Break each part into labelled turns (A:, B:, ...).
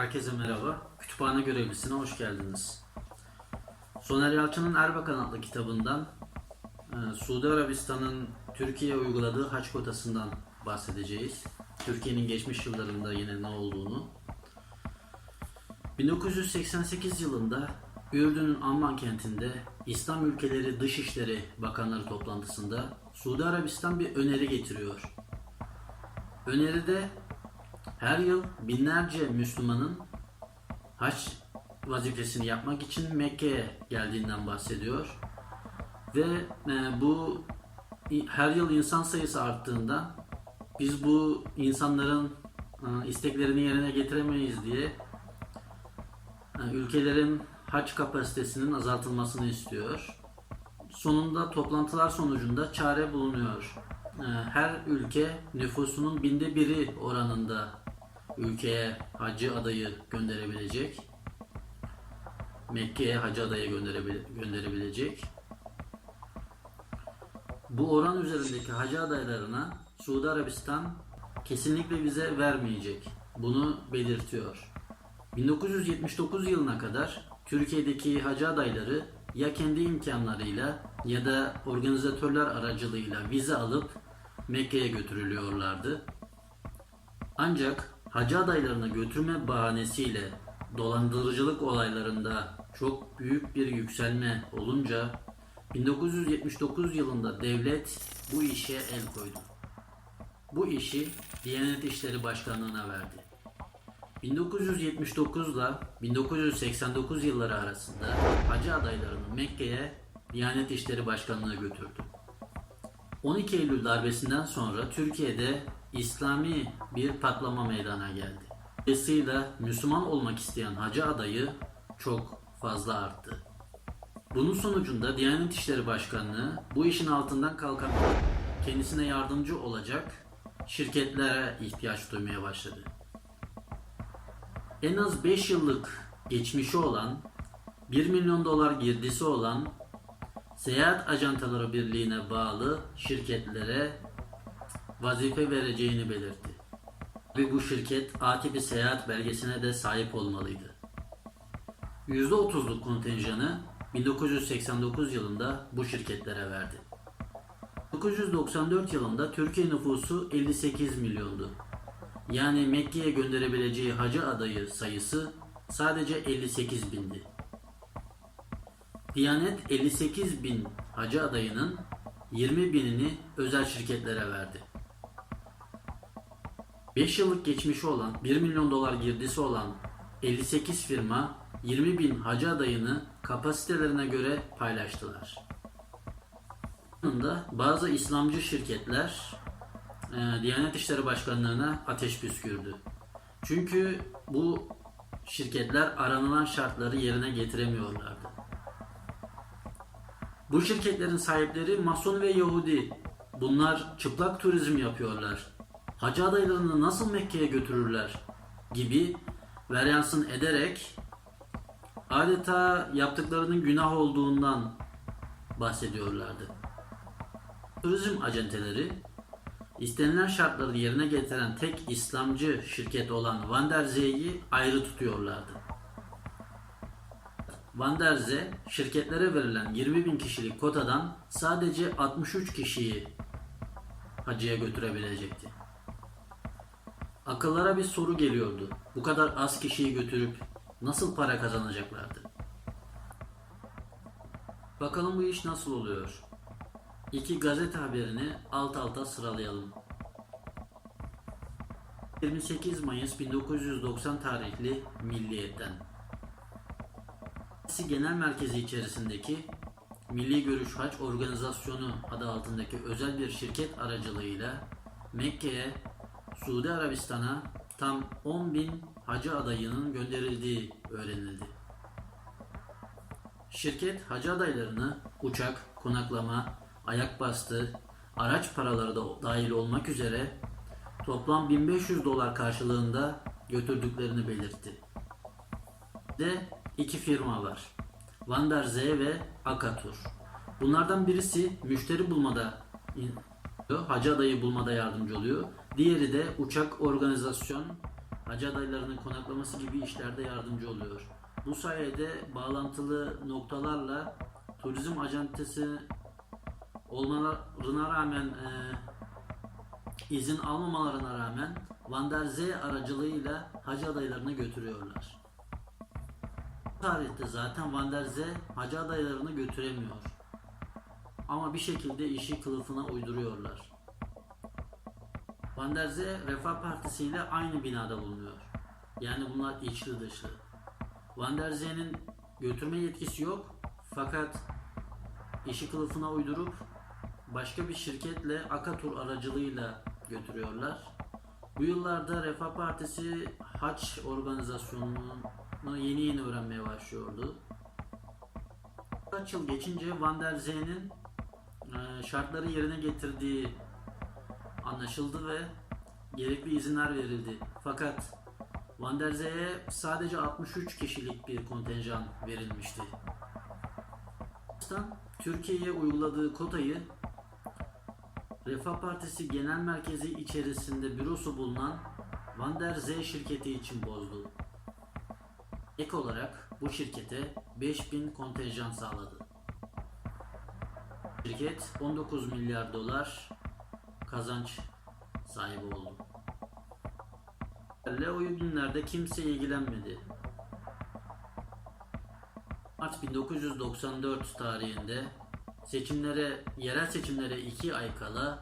A: Herkese merhaba. Kütüphane görevlisine hoş geldiniz. Soner Yalçın'ın Erbakan adlı kitabından e, Suudi Arabistan'ın Türkiye'ye uyguladığı haç kotasından bahsedeceğiz. Türkiye'nin geçmiş yıllarında yine ne olduğunu. 1988 yılında Ürdün'ün Amman kentinde İslam ülkeleri Dışişleri Bakanları toplantısında Suudi Arabistan bir öneri getiriyor. Öneride her yıl binlerce Müslümanın haç vazifesini yapmak için Mekke'ye geldiğinden bahsediyor. Ve e, bu her yıl insan sayısı arttığında biz bu insanların e, isteklerini yerine getiremeyiz diye e, ülkelerin haç kapasitesinin azaltılmasını istiyor. Sonunda toplantılar sonucunda çare bulunuyor. E, Her ülke nüfusunun binde biri oranında ülkeye hacı adayı gönderebilecek. Mekke'ye hacı adayı gönderebil- gönderebilecek. Bu oran üzerindeki hacı adaylarına Suudi Arabistan kesinlikle vize vermeyecek. Bunu belirtiyor. 1979 yılına kadar Türkiye'deki hacı adayları ya kendi imkanlarıyla ya da organizatörler aracılığıyla vize alıp Mekke'ye götürülüyorlardı. Ancak hacı adaylarına götürme bahanesiyle dolandırıcılık olaylarında çok büyük bir yükselme olunca 1979 yılında devlet bu işe el koydu. Bu işi Diyanet İşleri Başkanlığı'na verdi. 1979 ile 1989 yılları arasında hacı adaylarını Mekke'ye Diyanet İşleri Başkanlığı götürdü. 12 Eylül darbesinden sonra Türkiye'de İslami bir patlama meydana geldi. Dolayısıyla Müslüman olmak isteyen hacı adayı çok fazla arttı. Bunun sonucunda Diyanet İşleri Başkanlığı bu işin altından kalkan kendisine yardımcı olacak şirketlere ihtiyaç duymaya başladı. En az 5 yıllık geçmişi olan 1 milyon dolar girdisi olan Seyahat Ajantaları Birliği'ne bağlı şirketlere vazife vereceğini belirtti. Ve bu şirket ATP seyahat belgesine de sahip olmalıydı. %30'luk kontenjanı 1989 yılında bu şirketlere verdi. 1994 yılında Türkiye nüfusu 58 milyondu. Yani Mekke'ye gönderebileceği hacı adayı sayısı sadece 58 bindi. Diyanet 58 bin hacı adayının 20 binini özel şirketlere verdi. 5 yıllık geçmişi olan 1 milyon dolar girdisi olan 58 firma 20 bin hacı adayını kapasitelerine göre paylaştılar. Yanında bazı İslamcı şirketler e, Diyanet İşleri Başkanlığı'na ateş püskürdü. Çünkü bu şirketler aranılan şartları yerine getiremiyorlardı. Bu şirketlerin sahipleri Mason ve Yahudi. Bunlar çıplak turizm yapıyorlar. Hacı adaylarını nasıl Mekke'ye götürürler gibi veryansın ederek adeta yaptıklarının günah olduğundan bahsediyorlardı. Turizm acenteleri istenilen şartları yerine getiren tek İslamcı şirket olan Van der Zee'yi ayrı tutuyorlardı. Van der Zee, şirketlere verilen 20 bin kişilik kotadan sadece 63 kişiyi hacıya götürebilecekti. Akıllara bir soru geliyordu. Bu kadar az kişiyi götürüp nasıl para kazanacaklardı? Bakalım bu iş nasıl oluyor? İki gazete haberini alt alta sıralayalım. 28 Mayıs 1990 tarihli Milliyet'ten. Gazetesi Genel Merkezi içerisindeki Milli Görüş Haç Organizasyonu adı altındaki özel bir şirket aracılığıyla Mekke'ye, Suudi Arabistan'a tam 10 bin hacı adayının gönderildiği öğrenildi. Şirket hacı adaylarını uçak, konaklama, ayak bastı, araç paraları da dahil olmak üzere toplam 1500 dolar karşılığında götürdüklerini belirtti de iki firma var. Van der Zee ve Akatur. Bunlardan birisi müşteri bulmada hacı adayı bulmada yardımcı oluyor. Diğeri de uçak organizasyon hacı adaylarının konaklaması gibi işlerde yardımcı oluyor. Bu sayede bağlantılı noktalarla turizm acentesi olmalarına rağmen e, izin almamalarına rağmen Van der Zee aracılığıyla hacı adaylarını götürüyorlar. Bu tarihte zaten Van der Zee hacı adaylarını götüremiyor. Ama bir şekilde işi kılıfına uyduruyorlar. Van der Zee Refah Partisi ile aynı binada bulunuyor. Yani bunlar içli dışlı. Van der Zee'nin götürme yetkisi yok fakat işi kılıfına uydurup başka bir şirketle Akatur aracılığıyla götürüyorlar. Bu yıllarda Refah Partisi haç organizasyonunu yeni yeni öğrenmeye başlıyordu. Kaç yıl geçince Van der Zee'nin şartları yerine getirdiği anlaşıldı ve gerekli izinler verildi. Fakat Van der Zee'ye sadece 63 kişilik bir kontenjan verilmişti. Türkiye'ye uyguladığı kotayı Refah Partisi Genel Merkezi içerisinde bürosu bulunan Van der Zee şirketi için bozdu. Ek olarak bu şirkete 5000 kontenjan sağladı. Şirket 19 milyar dolar kazanç sahibi oldu. O günlerde kimse ilgilenmedi. Mart 1994 tarihinde seçimlere, yerel seçimlere iki ay kala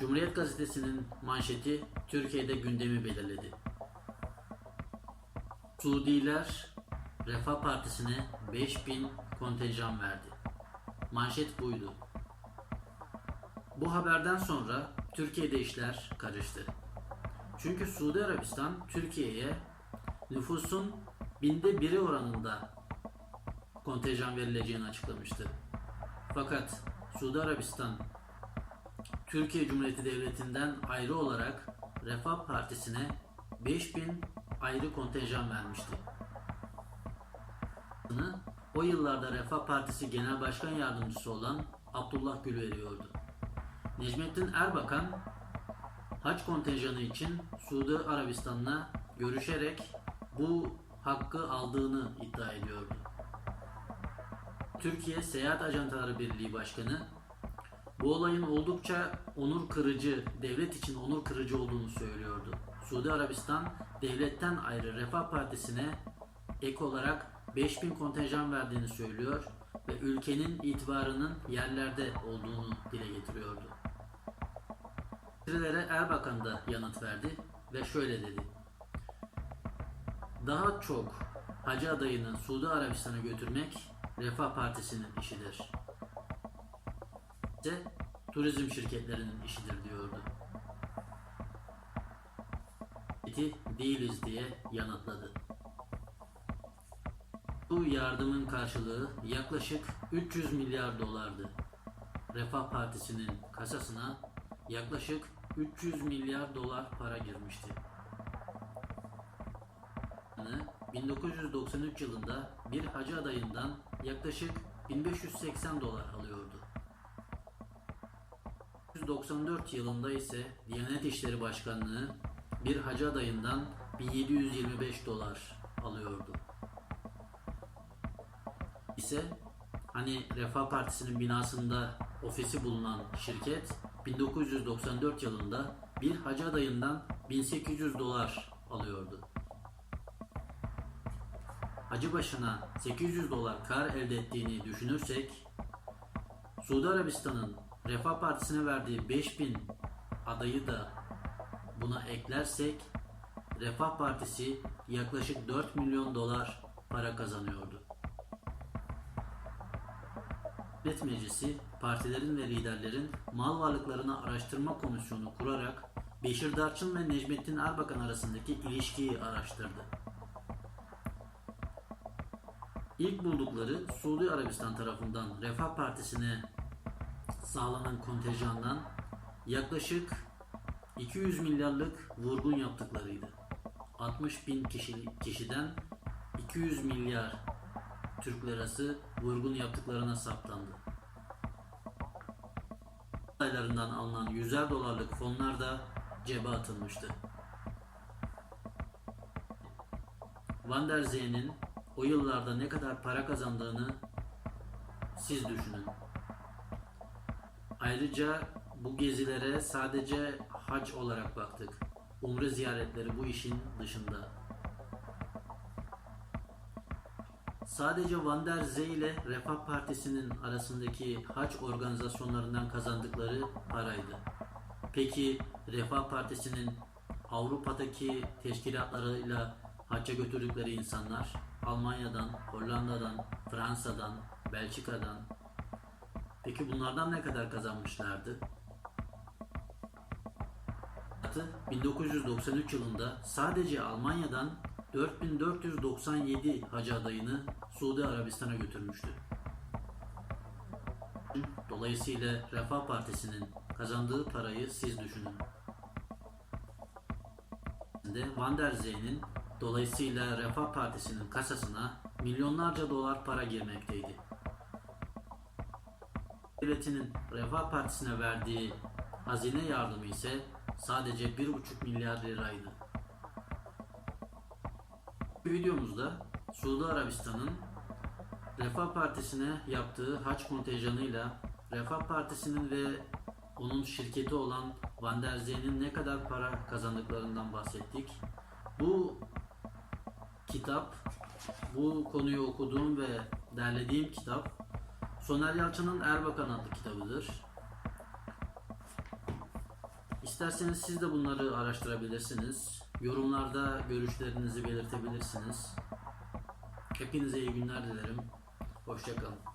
A: Cumhuriyet Gazetesi'nin manşeti Türkiye'de gündemi belirledi. Suudiler Refah Partisi'ne 5000 kontenjan verdi. Manşet buydu. Bu haberden sonra Türkiye'de işler karıştı. Çünkü Suudi Arabistan Türkiye'ye nüfusun binde biri oranında kontenjan verileceğini açıklamıştı. Fakat Suudi Arabistan Türkiye Cumhuriyeti Devleti'nden ayrı olarak Refah Partisi'ne 5000 ayrı kontenjan vermişti. O yıllarda Refah Partisi Genel Başkan Yardımcısı olan Abdullah Gül veriyordu. Necmettin Erbakan hac kontenjanı için Suudi Arabistan'la görüşerek bu hakkı aldığını iddia ediyordu. Türkiye Seyahat Ajantaları Birliği Başkanı bu olayın oldukça onur kırıcı, devlet için onur kırıcı olduğunu söylüyordu. Suudi Arabistan devletten ayrı Refah Partisi'ne ek olarak 5000 kontenjan verdiğini söylüyor ve ülkenin itibarının yerlerde olduğunu dile getiriyordu. Eleştirilere Erbakan da yanıt verdi ve şöyle dedi. Daha çok hacı adayını Suudi Arabistan'a götürmek Refah Partisi'nin işidir. ise turizm şirketlerinin işidir diyordu. Eti değiliz diye yanıtladı. Bu yardımın karşılığı yaklaşık 300 milyar dolardı. Refah Partisi'nin kasasına yaklaşık 300 milyar dolar para girmişti. 1993 yılında bir hacı adayından yaklaşık 1580 dolar alıyordu. 1994 yılında ise Diyanet İşleri Başkanlığı bir hacı adayından 1725 dolar alıyordu. İse hani Refah Partisi'nin binasında ofisi bulunan şirket 1994 yılında bir hacı adayından 1800 dolar alıyordu. Hacı başına 800 dolar kar elde ettiğini düşünürsek, Suudi Arabistan'ın Refah Partisi'ne verdiği 5000 adayı da buna eklersek, Refah Partisi yaklaşık 4 milyon dolar para kazanıyordu. Devlet Meclisi, partilerin ve liderlerin mal varlıklarını araştırma komisyonu kurarak Beşir Darçın ve Necmettin Erbakan arasındaki ilişkiyi araştırdı. İlk buldukları Suudi Arabistan tarafından Refah Partisi'ne sağlanan kontenjandan yaklaşık 200 milyarlık vurgun yaptıklarıydı. 60 bin kişi, kişiden 200 milyar Türk lirası vurgun yaptıklarına saptandı. Aylarından alınan 100'er dolarlık fonlar da cebe atılmıştı. Van der Zeen'in o yıllarda ne kadar para kazandığını siz düşünün. Ayrıca bu gezilere sadece hac olarak baktık. Umre ziyaretleri bu işin dışında. Sadece Van der Zee ile Refah Partisi'nin arasındaki hac organizasyonlarından kazandıkları paraydı. Peki Refah Partisi'nin Avrupa'daki teşkilatlarıyla hacca götürdükleri insanlar Almanya'dan, Hollanda'dan, Fransa'dan, Belçika'dan Peki bunlardan ne kadar kazanmışlardı? 1993 yılında sadece Almanya'dan 4497 hacı adayını Suudi Arabistan'a götürmüştü. Dolayısıyla Refah Partisi'nin kazandığı parayı siz düşünün. Van der Zeen'in dolayısıyla Refah Partisi'nin kasasına milyonlarca dolar para girmekteydi. Devletinin Refah Partisi'ne verdiği hazine yardımı ise sadece 1,5 milyar liraydı. Bu videomuzda Suudi Arabistan'ın Refah Partisi'ne yaptığı haç kontenjanıyla Refah Partisi'nin ve onun şirketi olan Van der Zeen'in ne kadar para kazandıklarından bahsettik. Bu kitap, bu konuyu okuduğum ve derlediğim kitap Soner Yalçın'ın Erbakan adlı kitabıdır. İsterseniz siz de bunları araştırabilirsiniz. Yorumlarda görüşlerinizi belirtebilirsiniz. Hepinize iyi günler dilerim. Hoşçakalın.